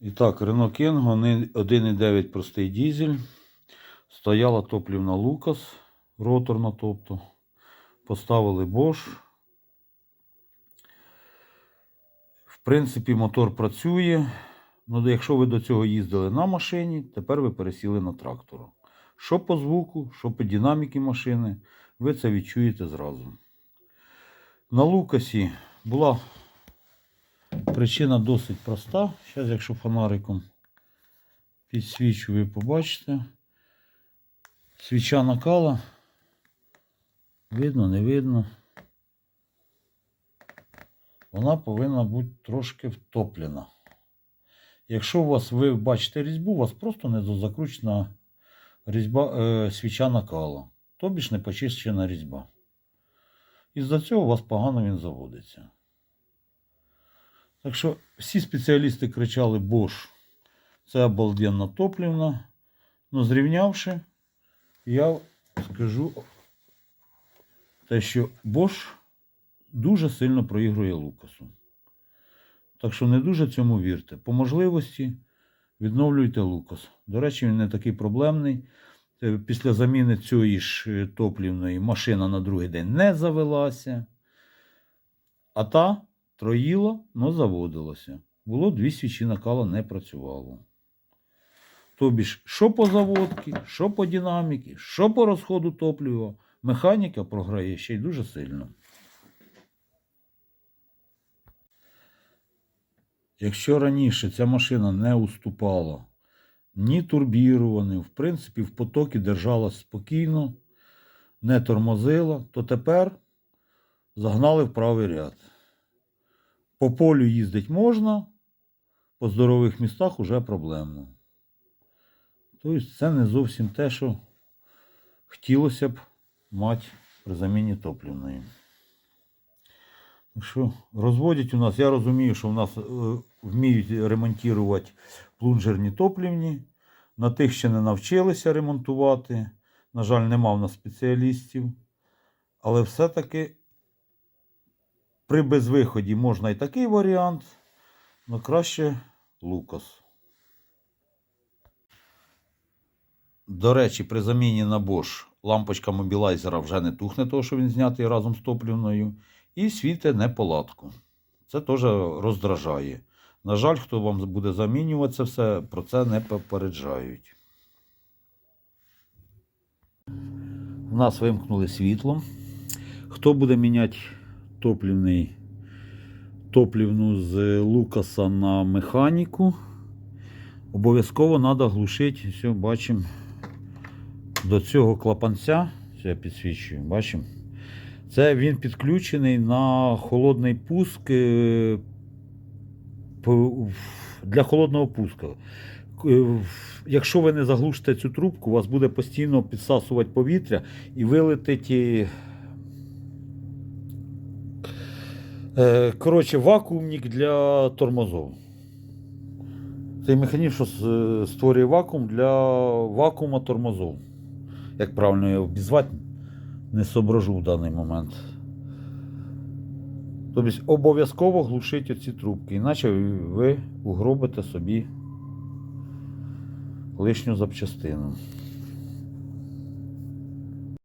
І так, Renault Kangoo, 1,9 простий дізель. Стояла топлівна Лукас, роторна, тобто. Поставили Bosch. В принципі, мотор працює. Ну, якщо ви до цього їздили на машині, тепер ви пересіли на трактор. Що по звуку, що по динаміки машини, ви це відчуєте зразу. На Лукасі була причина досить проста. Зараз, якщо фонариком підсвічу, ви побачите. Свіча накала. Видно, не видно. Вона повинна бути трошки втоплена. Якщо у вас ви бачите різьбу, у вас просто недозакручена різьба, е, свіча накала. Тобі ж не почищена різьба. Із-за цього у вас погано він заводиться. Так що всі спеціалісти кричали Bosch, це обалденна топлівна. Ну, зрівнявши, я скажу те, що Bosch дуже сильно проігрує Лукасу. Так що не дуже цьому вірте. По можливості відновлюйте Лукас. До речі, він не такий проблемний. Після заміни цієї ж е, топлівної машина на другий день не завелася. А та троїла, але заводилася. Було дві свічі накала не працювало. Тобі ж, що по заводці, що по динаміці, що по розходу топлива, механіка програє ще й дуже сильно. Якщо раніше ця машина не уступала ні турбіруваним, в принципі, в потокі держалась спокійно, не тормозила, то тепер загнали в правий ряд. По полю їздить можна, по здорових містах уже проблемно. Тобто це не зовсім те, що хотілося б мати при заміні топлівної. Так що розводять у нас, я розумію, що в нас е, вміють ремонтувати плунжерні топлівні. На тих ще не навчилися ремонтувати. На жаль, нема в нас спеціалістів. Але все-таки при безвиході можна і такий варіант, але краще Лукас. До речі, при заміні на Bosch лампочка мобілайзера вже не тухне, того, що він знятий разом з топлівною, і світить неполадку. Це теж роздражає. На жаль, хто вам буде замінювати це все, про це не попереджають. У нас вимкнули світло. Хто буде міняти топлівний, топлівну з Лукаса на механіку, обов'язково треба глушити. Все, бачимо до цього клапанця. Я підсвічую, бачимо. Це він підключений на холодний пуск е, для холодного пуска. Якщо ви не заглушите цю трубку, у вас буде постійно підсасувати повітря і вилетить. е, е, Коротше, вакуумник для тормозов. Цей механізм, що створює вакуум для вакуума тормозов. Як правильно його обізвати, не соображу в даний момент. Тобто обов'язково глушіть оці трубки, іначе ви угробите собі лишню запчастину.